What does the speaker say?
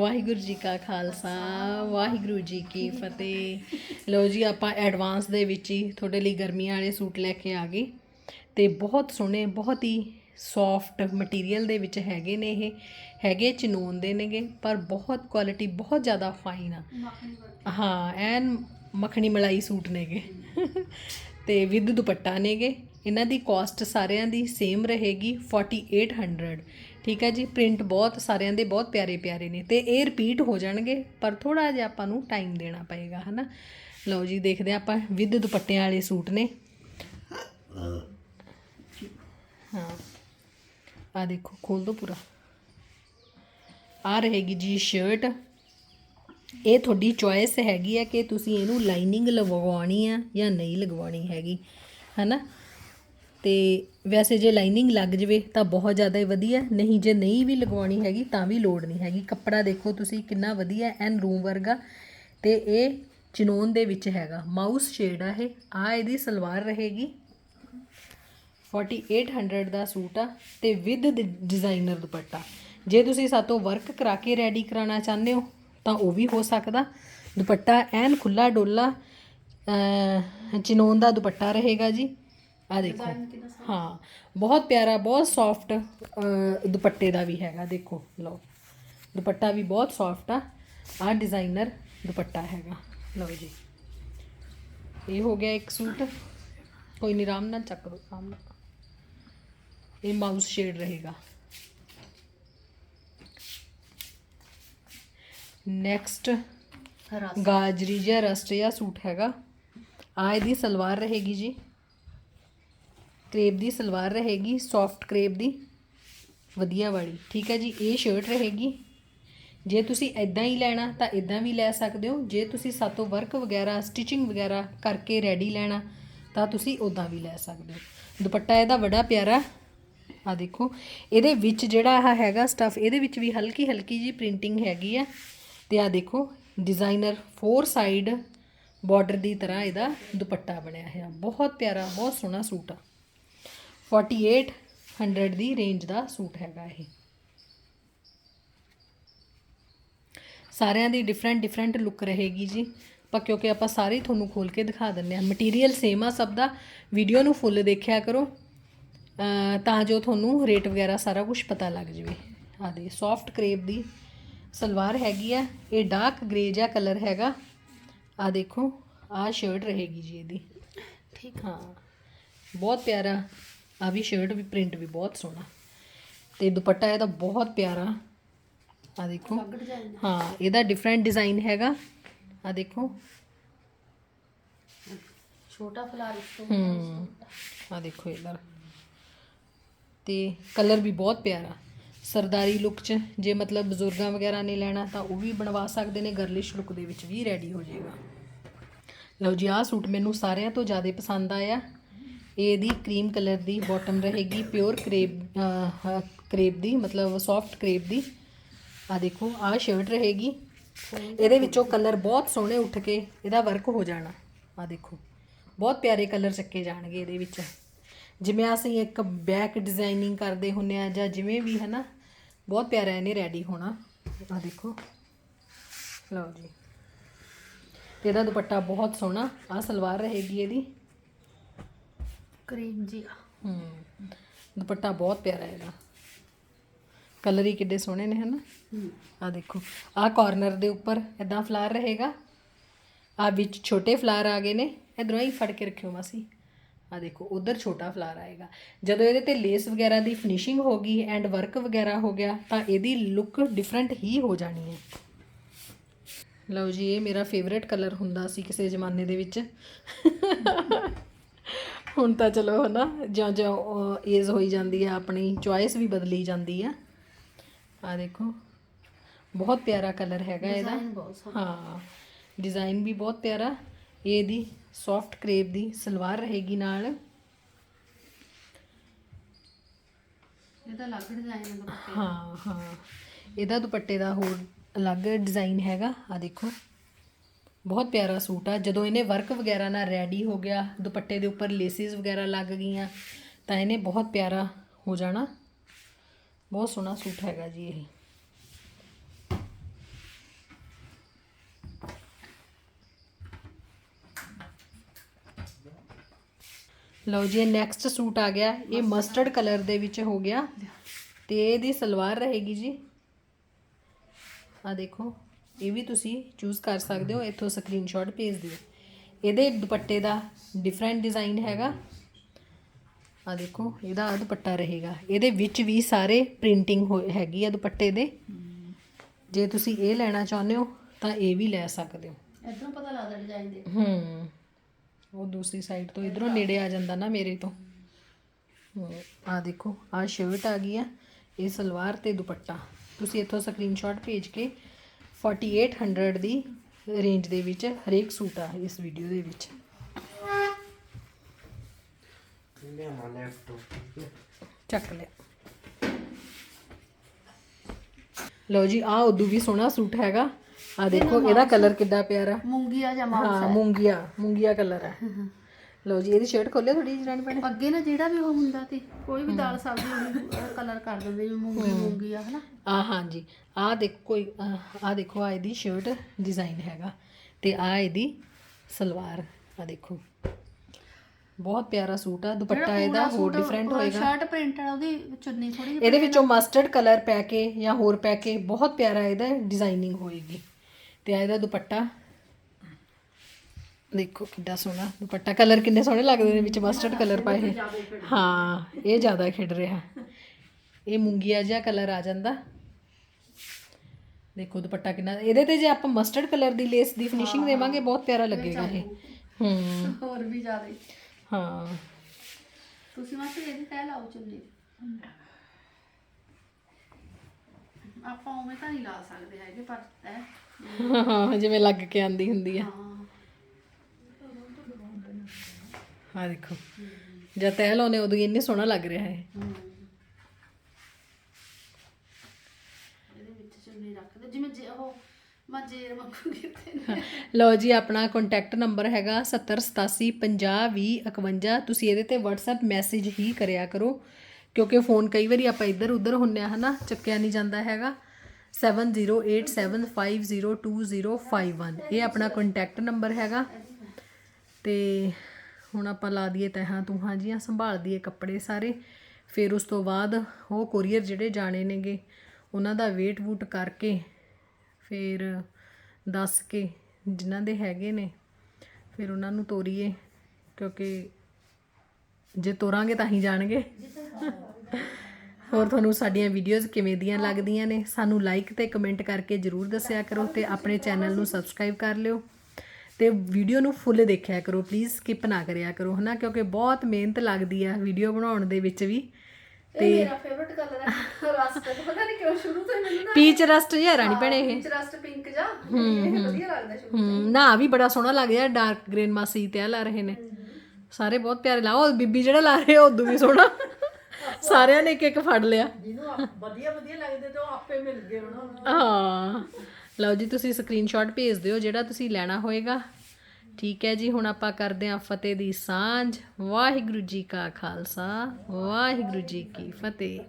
ਵਾਹਿਗੁਰੂ ਜੀ ਕਾ ਖਾਲਸਾ, ਵਾਹਿਗੁਰੂ ਜੀ ਕੀ ਫਤਿਹ। ਲਓ ਜੀ, ਆਪਾਂ ਐਡਵਾਂਸ ਦੇ ਵਿੱਚ ਹੀ ਤੁਹਾਡੇ ਲਈ ਗਰਮੀਆਂ ਵਾਲੇ ਸੂਟ ਲੈ ਕੇ ਆ ਗਏ ਤੇ ਬਹੁਤ ਸੋਹਣੇ, ਬਹੁਤ ਹੀ ਸੌਫਟ ਮਟੀਰੀਅਲ ਦੇ ਵਿੱਚ ਹੈਗੇ ਨੇ ਇਹ। ਹੈਗੇ, ਚਨੂਨ ਦੇ ਨੇਗੇ, ਪਰ ਬਹੁਤ ਕੁਆਲਿਟੀ ਬਹੁਤ ਜ਼ਿਆਦਾ ਫਾਈਨ ਆ। ਹਾਂ, ਐਨ ਮੱਖਣੀ ਮਲਾਈ ਸੂਟ ਨੇਗੇ। ਤੇ ਵਿਦ ਦੁਪੱਟਾ ਨੇਗੇ। ਇਹਨਾਂ ਦੀ ਕਾਸਟ ਸਾਰਿਆਂ ਦੀ ਸੇਮ ਰਹੇਗੀ 4800 ਠੀਕ ਹੈ ਜੀ ਪ੍ਰਿੰਟ ਬਹੁਤ ਸਾਰਿਆਂ ਦੇ ਬਹੁਤ ਪਿਆਰੇ ਪਿਆਰੇ ਨੇ ਤੇ ਇਹ ਰਿਪੀਟ ਹੋ ਜਾਣਗੇ, ਪਰ ਥੋੜਾ ਜਿਹਾ ਆਪਾਂ ਨੂੰ ਟਾਈਮ ਦੇਣਾ ਪਏਗਾ, ਹਨਾ? ਲਓ ਜੀ, ਦੇਖਦੇ ਹਾਂ ਆਪਾਂ ਵਿਦ ਦੁਪੱਟਿਆਂ ਵਾਲੇ ਸੂਟ ਨੇ। ਹਾਂ। ਆ ਦੇਖੋ, ਖੋਲ ਦੋ ਪੂਰਾ। ਆ ਰਹੇਗੀ ਜੀ ਸ਼ਰਟ ਇਹ ਤੁਹਾਡੀ ਚੋਇਸ ਹੈਗੀ ਆ ਕਿ ਤੁਸੀਂ ਇਹਨੂੰ ਲਾਈਨਿੰਗ ਲਗਵਾਉਣੀ ਆ ਜਾਂ ਨਹੀਂ ਲਗਵਾਉਣੀ ਹੈਗੀ, ਹਨਾ? ਤੇ ਵੈਸੇ ਜੇ ਲਾਈਨਿੰਗ ਲੱਗ ਜਵੇ ਤਾਂ ਬਹੁਤ ਜ਼ਿਆਦਾ ਹੀ ਵਧੀਆ ਨਹੀਂ, ਜੇ ਨਹੀਂ ਵੀ ਲਗਵਾਉਣੀ ਹੈਗੀ ਤਾਂ ਵੀ ਲੋੜ ਨਹੀਂ ਹੈਗੀ। ਕੱਪੜਾ ਦੇਖੋ ਤੁਸੀਂ ਕਿੰਨਾ ਵਧੀਆ ਐਨ ਰੂਮ ਵਰਗਾ। ਤੇ ਇਹ ਚਨੋਨ ਦੇ ਵਿੱਚ ਹੈਗਾ। ਮਾਊਸ ਸ਼ੇਡ ਆ ਇਹ। ਆ ਇਹਦੀ ਸਲਵਾਰ ਰਹੇਗੀ। 4800 ਦਾ ਸੂਟ ਆ ਤੇ ਵਿਦ ਡਿਜ਼ਾਈਨਰ ਦੁਪੱਟਾ। ਜੇ ਤੁਸੀਂ ਸਾਤੋਂ ਵਰਕ ਕਰਾ ਕੇ ਰੈਡੀ ਕਰਾਉਣਾ ਚਾਹੁੰਦੇ ਹੋ ਤਾਂ ਉਹ ਵੀ ਹੋ ਸਕਦਾ। ਦੁਪੱਟਾ ਐਨ ਖੁੱਲਾ ਡੋਲਾ ਚਿਨੋਨ ਦਾ ਦੁਪੱਟਾ ਰਹੇਗਾ ਜੀ। ਆ ਦੇਖੋ। ਹਾਂ ਬਹੁਤ ਪਿਆਰਾ ਬਹੁਤ ਸੌਫਟ ਦੁਪੱਟੇ ਦਾ ਵੀ ਹੈਗਾ ਦੇਖੋ ਲਓ। ਦੁਪੱਟਾ ਵੀ ਬਹੁਤ ਸੌਫਟ ਆ। ਆ ਡਿਜ਼ਾਈਨਰ ਦੁਪੱਟਾ ਹੈਗਾ। ਲਓ ਜੀ। ਇਹ ਹੋ ਗਿਆ ਇੱਕ ਸੂਟ। ਕੋਈ ਨਹੀਂ ਆਰਾਮ ਨਾਲ ਚੱਕ ਲਓ ਆਰਾਮ ਨਾਲ। ਇਹ ਮਾਊਸ ਸ਼ੇਡ ਰਹੇਗਾ। ਨੈਕਸਟ ਗਾਜਰੀ ਜਿਹਾ ਰਸਟ ਜਿਹਾ ਸੂਟ ਹੈਗਾ। ਆ ਇਹਦੀ ਸਲਵਾਰ ਰਹੇਗੀ ਜੀ। ਕਰੇਪ ਦੀ ਸਲਵਾਰ ਰਹੇਗੀ ਸੌਫਟ ਕਰੇਪ ਦੀ। ਵਧੀਆ ਵਾਲੀ। ਠੀਕ ਹੈ ਜੀ, ਇਹ ਸ਼ਰਟ ਰਹੇਗੀ। ਜੇ ਤੁਸੀਂ ਇਦਾਂ ਹੀ ਲੈਣਾ, ਤਾਂ ਇਦਾਂ ਵੀ ਲੈ ਸਕਦੇ ਹੋ। ਜੇ ਤੁਸੀਂ ਸਾਤੋਂ ਵਰਕ ਵਗੈਰਾ ਸਟਿਚਿੰਗ ਵਗੈਰਾ ਕਰਕੇ ਰੈਡੀ ਲੈਣਾ, ਤਾਂ ਤੁਸੀਂ ਉਦਾਂ ਵੀ ਲੈ ਸਕਦੇ ਹੋ। ਦੁਪੱਟਾ ਇਹਦਾ ਬੜਾ ਪਿਆਰਾ। ਆ ਦੇਖੋ, ਇਹਦੇ ਵਿੱਚ ਜਿਹੜਾ ਆ ਹੈਗਾ ਸਟਫ ਇਹਦੇ ਵਿੱਚ ਵੀ ਹਲਕੀ ਹਲਕੀ ਜੀ ਪ੍ਰਿੰਟਿੰਗ ਹੈਗੀ ਆ। ਤੇ ਆ ਦੇਖੋ ਡਿਜ਼ਾਈਨਰ ਫੋਰ ਸਾਈਡ ਬਾਰਡਰ ਦੀ ਤਰ੍ਹਾਂ ਇਹਦਾ ਦੁਪੱਟਾ ਬਣਿਆ ਹੋਇਆ। ਬਹੁਤ ਪਿਆਰਾ, ਬਹੁਤ ਸੋਹਣਾ ਸੂਟ ਆ। 4800 ਦੀ ਰੇਂਜ ਦਾ ਸੂਟ ਹੈਗਾ ਇਹ। ਸਾਰਿਆਂ ਦੀ ਡਿਫਰੈਂਟ ਡਿਫਰੈਂਟ ਲੁੱਕ ਰਹੇਗੀ ਜੀ। ਪਰ ਕਿਉਂਕਿ ਆਪਾਂ ਸਾਰੇ ਤੁਹਾਨੂੰ ਖੋਲ ਕੇ ਦਿਖਾ ਦਿੰਨੇ ਆ ਮਟੀਰੀਅਲ ਸੇਮ ਆ ਸਭ ਦਾ। ਵੀਡੀਓ ਨੂੰ ਫੁੱਲ ਦੇਖਿਆ ਕਰੋ। ਤਾਂ ਜੋ ਤੁਹਾਨੂੰ ਰੇਟ ਵਗੈਰਾ ਸਾਰਾ ਕੁਝ ਪਤਾ ਲੱਗ ਜਵੇ। ਆ ਦੇ ਸੌਫਟ ਕਰੇਪ ਦੀ ਸਲਵਾਰ ਹੈਗੀ ਆ। ਇਹ ਡਾਰਕ ਗ੍ਰੇ ਜਿਹਾ ਕਲਰ ਹੈਗਾ। ਆ ਦੇਖੋ ਆ ਸ਼ਰਟ ਰਹੇਗੀ ਜੀ ਇਹਦੀ। ਠੀਕ ਹਾਂ ਬਹੁਤ ਪਿਆਰਾ ਆ ਵੀ ਸ਼ਰਟ ਵੀ ਪ੍ਰਿੰਟ ਵੀ ਬਹੁਤ ਸੋਹਣਾ। ਤੇ ਦੁਪੱਟਾ ਇਹਦਾ ਬਹੁਤ ਪਿਆਰਾ। ਆ ਦੇਖੋ। ਹਾਂ ਇਹਦਾ ਡਿਫਰੈਂਟ ਡਿਜ਼ਾਈਨ ਹੈਗਾ। ਆ ਦੇਖੋ। ਛੋਟਾ ਫਲਾਰ ਇਸ ਤੋਂ ਹੂੰ ਆ ਦੇਖੋ ਇਧਰ ਤੇ ਕਲਰ ਵੀ ਬਹੁਤ ਪਿਆਰਾ। ਸਰਦਾਰੀ ਲੁੱਕ ਚ ਜੇ ਮਤਲਬ ਬਜ਼ੁਰਗਾਂ ਵਗੈਰਾ ਨੇ ਲੈਣਾ ਤਾਂ ਉਹ ਵੀ ਬਣਵਾ ਸਕਦੇ ਨੇ। ਗਰਲਿਸ਼ ਲੁੱਕ ਦੇ ਵਿੱਚ ਵੀ ਰੈਡੀ ਹੋ ਜਾਏਗਾ। ਲਓ ਜੀ ਆਹ ਸੂਟ ਮੈਨੂੰ ਸਾਰਿਆਂ ਤੋਂ ਜ਼ਿਆਦਾ ਪਸੰਦ ਆਇਆ। ਇਹਦੀ ਕਰੀਮ ਕਲਰ ਦੀ ਬਾਟਮ ਰਹੇਗੀ ਪਿਓਰ ਕਰੇਪ ਕਰੇਪ ਦੀ, ਮਤਲਬ ਸੌਫਟ ਕਰੇਪ ਦੀ। ਆ ਦੇਖੋ, ਆਹ ਸ਼ਰਟ ਰਹੇਗੀ। ਇਹਦੇ ਵਿੱਚੋਂ ਕਲਰ ਬਹੁਤ ਸੋਹਣੇ ਉੱਠ ਕੇ ਇਹਦਾ ਵਰਕ ਹੋ ਜਾਣਾ। ਆ ਦੇਖੋ, ਬਹੁਤ ਪਿਆਰੇ ਕਲਰ ਚੱਕੇ ਜਾਣਗੇ ਇਹਦੇ ਵਿੱਚ। ਜਿਵੇਂ ਅਸੀਂ ਇੱਕ ਬੈਕ ਡਿਜ਼ਾਈਨਿੰਗ ਕਰਦੇ ਹੁੰਨੇ ਆ ਜਾਂ ਜਿਵੇਂ ਵੀ ਹੈ ਨਾ ਬਹੁਤ ਪਿਆਰਾ ਇਹਨੇ ਰੈਡੀ ਹੋਣਾ। ਆ ਦੇਖੋ, ਲਓ ਜੀ। ਤੇ ਇਹਦਾ ਦੁਪੱਟਾ ਬਹੁਤ ਸੋਹਣਾ। ਆ ਸਲਵਾਰ ਰਹੇਗੀ ਇਹਦੀ। ਕਰੀਮ ਜੀ ਹੂੰ ਦੁਪੱਟਾ ਬਹੁਤ ਪਿਆਰਾ ਇਹਦਾ ਕਲਰ ਹੀ ਕਿੱਡੇ ਸੋਹਣੇ ਨੇ ਹਨਾ। ਆ ਦੇਖੋ ਆ ਕਾਰਨਰ ਦੇ ਉੱਪਰ ਇਦਾਂ ਫਲਾਰ ਰਹੇਗਾ। ਆ ਵਿੱਚ ਛੋਟੇ ਫਲਾਰ ਆ ਗਏ ਨੇ ਇਧਰੋਂ ਹੀ ਫੜ ਕੇ ਰੱਖਿਓ ਮਾਸੀ। ਆ ਦੇਖੋ ਉਧਰ ਛੋਟਾ ਫਲਾਰ ਆਏਗਾ। ਜਦੋਂ ਇਹਦੇ ਤੇ ਲੇਸ ਵਗੈਰਾ ਦੀ ਫਿਨਿਸ਼ਿੰਗ ਹੋ ਗਈ ਐਂਡ ਵਰਕ ਵਗੈਰਾ ਹੋ ਗਿਆ ਤਾਂ ਇਹਦੀ ਲੁੱਕ ਡਿਫਰੈਂਟ ਹੀ ਹੋ ਜਾਣੀ ਹੈ। ਲਓ ਜੀ ਇਹ ਮੇਰਾ ਫੇਵਰੇਟ ਕਲਰ ਹੁੰਦਾ ਸੀ ਕਿਸੇ ਜ਼ਮਾਨੇ ਦੇ ਵਿੱਚ। ਹੁਣ ਤਾਂ ਚਲੋ ਹਨਾ ਜਿਉਂ ਜਿਉਂ ਏਜ ਹੋਈ ਜਾਂਦੀ ਹੈ ਆਪਣੀ ਚੁਆਇਸ ਵੀ ਬਦਲੀ ਜਾਂਦੀ ਆ। ਆ ਦੇਖੋ ਬਹੁਤ ਪਿਆਰਾ ਕਲਰ ਹੈਗਾ ਇਹਦਾ। ਹਾਂ ਡਿਜ਼ਾਈਨ ਵੀ ਬਹੁਤ ਪਿਆਰਾ। ਇਹ ਇਹਦੀ ਸੌਫਟ ਕਰੇਪ ਦੀ ਸਲਵਾਰ ਰਹੇਗੀ ਨਾਲ। ਇਹਦਾ ਅਲੱਗ ਡਿਜ਼ਾਈਨ ਦਾ ਦੁਪੱਟੇ। ਹਾਂ ਹਾਂ। ਇਹਦਾ ਦੁਪੱਟੇ ਦਾ ਹੋਰ ਅਲੱਗ ਡਿਜ਼ਾਈਨ ਹੈਗਾ। ਆ ਦੇਖੋ। ਬਹੁਤ ਪਿਆਰਾ ਸੂਟ ਆ। ਜਦੋਂ ਇਹਨੇ ਵਰਕ ਵਗੈਰਾ ਨਾਲ ਰੈਡੀ ਹੋ ਗਿਆ, ਦੁਪੱਟੇ ਦੇ ਉੱਪਰ ਲੇਸਿਸ ਵਗੈਰਾ ਲੱਗ ਗਈਆਂ, ਤਾਂ ਇਹਨੇ ਬਹੁਤ ਪਿਆਰਾ ਹੋ ਜਾਣਾ। ਬਹੁਤ ਸੋਹਣਾ ਸੂਟ ਹੈਗਾ ਜੀ ਇਹ। ਲਓ ਜੀ ਨੈਕਸਟ ਸੂਟ ਆ ਗਿਆ। ਇਹ ਮਸਟਰਡ ਕਲਰ ਦੇ ਵਿੱਚ ਹੋ ਗਿਆ। ਤੇ ਇਹਦੀ ਸਲਵਾਰ ਰਹੇਗੀ ਜੀ। ਆ ਦੇਖੋ। ਇਹ ਵੀ ਤੁਸੀਂ ਚੂਜ਼ ਕਰ ਸਕਦੇ ਹੋ ਇੱਥੋਂ ਸਕਰੀਨਸ਼ਾਟ ਭੇਜ ਦਿਓ। ਇਹਦੇ ਦੁਪੱਟੇ ਦਾ ਡਿਫਰੈਂਟ ਡਿਜ਼ਾਈਨ ਹੈਗਾ। ਆ ਦੇਖੋ ਇਹਦਾ ਆਹ ਦੁਪੱਟਾ ਰਹੇਗਾ। ਇਹਦੇ ਵਿੱਚ ਵੀ ਸਾਰੇ ਪ੍ਰਿੰਟਿੰਗ ਹੈਗੀ ਆ ਦੁਪੱਟੇ ਦੇ। ਜੇ ਤੁਸੀਂ ਇਹ ਲੈਣਾ ਚਾਹੁੰਦੇ ਹੋ ਤਾਂ ਇਹ ਵੀ ਲੈ ਸਕਦੇ ਹੋ। ਇਧਰੋਂ ਪਤਾ ਲੱਗਦਾ ਡਿਜ਼ਾਈਨ ਦੇ। ਹੂੰ। ਉਹ ਦੂਸਰੀ ਸਾਈਡ ਤੋਂ ਇਧਰੋਂ ਨੇੜੇ ਆ ਜਾਂਦਾ ਨਾ ਮੇਰੇ ਤੋਂ। ਆ ਦੇਖੋ ਆ ਸ਼ਰਟ ਆ ਗਈ ਆ। ਇਹ ਸਲਵਾਰ ਤੇ ਦੁਪੱਟਾ। ਤੁਸੀਂ ਇੱਥੋਂ ਸਕਰੀਨਸ਼ਾਟ ਭੇਜ ਕੇ 4800 ਦੀ ਰੇਂਜ ਦੇ ਵਿੱਚ ਹਰੇਕ ਸੂਟ ਆ ਇਸ ਵੀਡੀਓ ਦੇ ਵਿੱਚ। ਚੱਕ ਲਿਆ। ਲਓ ਜੀ ਆ ਉਦੋਂ ਵੀ ਸੋਹਣਾ ਸੂਟ ਹੈਗਾ। ਆ ਦੇਖੋ ਇਹਦਾ ਕਲਰ ਕਿੱਡਾ ਪਿਆਰਾ। ਮੂੰਗੀਆ ਜਾਂ ਹਾਂ ਮੂੰਗੀਆ ਮੂੰਗੀਆ ਕਲਰ ਹੈ ਲਓ ਜੀ ਇਹਦੀ ਸ਼ਰਟ ਖੋਲਿਓ ਥੋੜੀ ਜਿਹੀ ਰਾਣੀ ਭੈਣੇ। ਅੱਗੇ ਨਾ ਜਿਹੜਾ ਵੀ ਉਹ ਹੁੰਦਾ ਸੀ ਕੋਈ ਵੀ ਦਾਲ ਸਬਜ਼ੀ ਉਹਨੂੰ ਕਲਰ ਕਰ ਦਿੰਦੇ ਜਿਵੇਂ ਮੂੰਗੀ ਮੂੰਗੀਆ ਹਨਾ? ਆ ਹਾਂਜੀ। ਆ ਦੇਖੋ ਕੋਈ ਆ ਦੇਖੋ ਆ ਇਹਦੀ ਸ਼ਰਟ ਡਿਜ਼ਾਈਨ ਹੈਗਾ ਤੇ ਆ ਇਹਦੀ ਸਲਵਾਰ ਆ ਦੇਖੋ। ਬਹੁਤ ਪਿਆਰਾ ਸੂਟ ਆ ਦੁਪੱਟਾ ਇਹਦਾ ਹੋਰ ਡਿਫਰੈਂਟ ਹੋਏਗਾ। ਸ਼ਰਟ ਪ੍ਰਿੰਟ ਆ ਉਹਦੀ ਚੁੰਨੀ ਥੋੜੀ ਇਹਦੇ ਵਿੱਚੋਂ ਮਸਟਰਡ ਕਲਰ ਪੈ ਕੇ ਜਾਂ ਹੋਰ ਪੈ ਕੇ ਬਹੁਤ ਪਿਆਰਾ ਇਹਦਾ ਡਿਜ਼ਾਈਨਿੰਗ ਹੋਏਗੀ। ਤੇ ਆ ਇਹਦਾ ਦੁਪੱਟਾ ਦੇਖੋ ਕਿੰਨਾ ਸੋਹਣਾ ਦੁਪੱਟਾ। ਕਲਰ ਕਿੰਨੇ ਸੋਹਣੇ ਲੱਗਦੇ ਨੇ ਵਿੱਚ ਮਸਟਰਡ ਕਲਰ ਪਾਏ ਹੋਏ। ਹਾਂ ਇਹ ਜ਼ਿਆਦਾ ਖਿੜ ਰਿਹਾ। ਇਹ ਮੂੰਗੀਆ ਜਿਹਾ ਕਲਰ ਆ ਜਾਂਦਾ। ਦੇਖੋ ਦੁਪੱਟਾ ਕਿੰਨਾ ਇਹਦੇ ਤੇ ਜੇ ਆਪਾਂ ਮਸਟਰਡ ਕਲਰ ਦੀ ਲੇਸ ਦੀ ਫਿਨਿਸ਼ਿੰਗ ਦੇਵਾਂਗੇ ਬਹੁਤ ਪਿਆਰਾ ਲੱਗੇਗਾ ਇਹ। ਹੂੰ। ਹੋਰ ਵੀ ਜ਼ਿਆਦਾ ਹੀ। ਹਾਂ। ਤੁਸੀਂ ਮਾਸੀ ਇਹਦੀ ਤੈ ਲਾਓ ਚੁੰਨੀ। ਆਪਾਂ ਉਵੇਂ ਤਾਂ ਨਹੀਂ ਲਾ ਸਕਦੇ ਹੈਗੇ ਪਰ ਤੈ ਹਾਂ ਜਿਵੇਂ ਲੱਗ ਕੇ ਆਂਦੀ ਹੁੰਦੀ ਆ। ਹਾਂ। ਆ ਦੇਖੋ। ਜਦ ਤਹਿ ਲਾਉਨੇ ਉਦੋਂ ਹੀ ਇੰਨੇ ਸੋਹਣਾ ਲੱਗ ਰਿਹਾ ਹੈ। ਇਹਦੇ ਵਿੱਚ ਚੁੰਨੀ ਰੱਖ ਦਿਓ ਜਿਵੇਂ ਜੇ ਉਹ ਮੈਂ ਜੇਰ ਮੰਗੂ ਕਿਤੇ ਲਓ ਜੀ ਆਪਣਾ ਕੰਟੈਕਟ ਨੰਬਰ ਹੈਗਾ 7087502051 ਤੁਸੀਂ ਇਹਦੇ ਤੇ WhatsApp ਮੈਸੇਜ ਹੀ ਕਰਿਆ ਕਰੋ ਕਿਉਂਕਿ ਫੋਨ ਕਈ ਵਾਰੀ ਆਪਾਂ ਇੱਧਰ ਉੱਧਰ ਹੁੰਨੇ ਆ ਹਨਾ? ਚੱਕਿਆ ਨਹੀਂ ਜਾਂਦਾ ਹੈਗਾ। 7087502051 ਇਹ ਆਪਣਾ ਕੰਟੈਕਟ ਨੰਬਰ ਹੈਗਾ। ਤੇ ਹੁਣ ਆਪਾਂ ਲਾ ਦਈਏ ਤਹਾਂ ਤੁਹਾਂ ਜੀਆਂ, ਸੰਭਾਲ ਦਈਏ ਕੱਪੜੇ ਸਾਰੇ। ਫਿਰ ਉਸ ਤੋਂ ਬਾਅਦ ਉਹ ਕੋਰੀਅਰ ਜਿਹੜੇ ਜਾਣੇ ਨੇਗੇ, ਉਹਨਾਂ ਦਾ ਵੇਟ ਵੂਟ ਕਰਕੇ ਫਿਰ ਦੱਸ ਕੇ ਜਿਨ੍ਹਾਂ ਦੇ ਹੈਗੇ ਨੇ, ਫਿਰ ਉਹਨਾਂ ਨੂੰ ਤੋਰੀਏ, ਕਿਉਂਕਿ ਜੇ ਤੋਰਾਂਗੇ ਤਾਂ ਹੀ ਜਾਣਗੇ। ਹੋਰ ਤੁਹਾਨੂੰ ਸਾਡੀਆਂ ਵੀਡੀਓਜ਼ ਕਿਵੇਂ ਦੀਆਂ ਲੱਗਦੀਆਂ ਨੇ, ਸਾਨੂੰ ਲਾਈਕ ਤੇ ਕਮੈਂਟ ਕਰਕੇ ਜਰੂਰ ਦੱਸਿਆ ਕਰੋ ਤੇ ਆਪਣੇ ਚੈਨਲ ਨੂੰ ਸਬਸਕ੍ਰਾਈਬ ਕਰ ਲਿਓ। ਤੇ ਵੀਡੀਓ ਨੂੰ ਫੁੱਲ ਦੇਖਿਆ ਕਰੋ ਪਲੀਜ਼ ਸਕਿਪ ਨਾ ਕਰਿਆ ਕਰੋ ਹਨਾ? ਕਿਉਂਕਿ ਬਹੁਤ ਮਿਹਨਤ ਲੱਗਦੀ ਆ ਵੀਡੀਓ ਬਣਾਉਣ ਦੇ ਵਿੱਚ ਵੀ। ਇਹ ਮੇਰਾ ਫੇਵਰਿਟ ਕਲਰ ਹੈ ਰਸਟ ਪਤਾ ਨਹੀਂ ਕਿਉਂ ਸ਼ੁਰੂ ਤੋਂ ਹੀ ਮੈਨੂੰ ਨਾ ਪੀਚ ਰਸਟ ਜਿਹਾ ਰਾਣੀ ਭੈਣੇ ਇਹ। ਵਿੱਚ ਰਸਟ ਪਿੰਕ ਜਾ ਇਹ ਵਧੀਆ ਲੱਗਦਾ ਸ਼ੁਰੂ ਹੂੰ ਨਾ ਵੀ ਬੜਾ ਸੋਹਣਾ ਲੱਗ ਰਿਹਾ ਡਾਰਕ ਗ੍ਰੀਨ ਮਾਸੀ ਤੇ ਆ ਲਾ ਰਹੇ ਨੇ। ਸਾਰੇ ਬਹੁਤ ਪਿਆਰੇ ਲਾ ਉਹ ਬੀਬੀ ਜਿਹੜਾ ਲਾ ਰਿਹਾ ਉਦੋਂ ਵੀ ਸੋਹਣਾ। ਸਾਰਿਆਂ ਨੇ ਇੱਕ ਇੱਕ ਫੜ ਲਿਆ। ਵਧੀਆ ਵਧੀਆ ਲੱਗਦੇ ਤੇ ਉਹ ਆਪੇ ਮਿਲ ਗਏ ਉਹਨਾਂ ਨੂੰ। ਹਾਂ। ਲਓ ਜੀ, ਤੁਸੀਂ ਸਕਰੀਨਸ਼ਾਟ ਭੇਜ ਦਿਓ ਜਿਹੜਾ ਤੁਸੀਂ ਲੈਣਾ ਹੋਏਗਾ। ਠੀਕ ਹੈ ਜੀ, ਹੁਣ ਆਪਾਂ ਕਰਦੇ ਹਾਂ ਫਤਿਹ ਦੀ ਸਾਂਝ। ਵਾਹਿਗੁਰੂ ਜੀ ਕਾ ਖਾਲਸਾ, ਵਾਹਿਗੁਰੂ ਜੀ ਕੀ ਫਤਿਹ।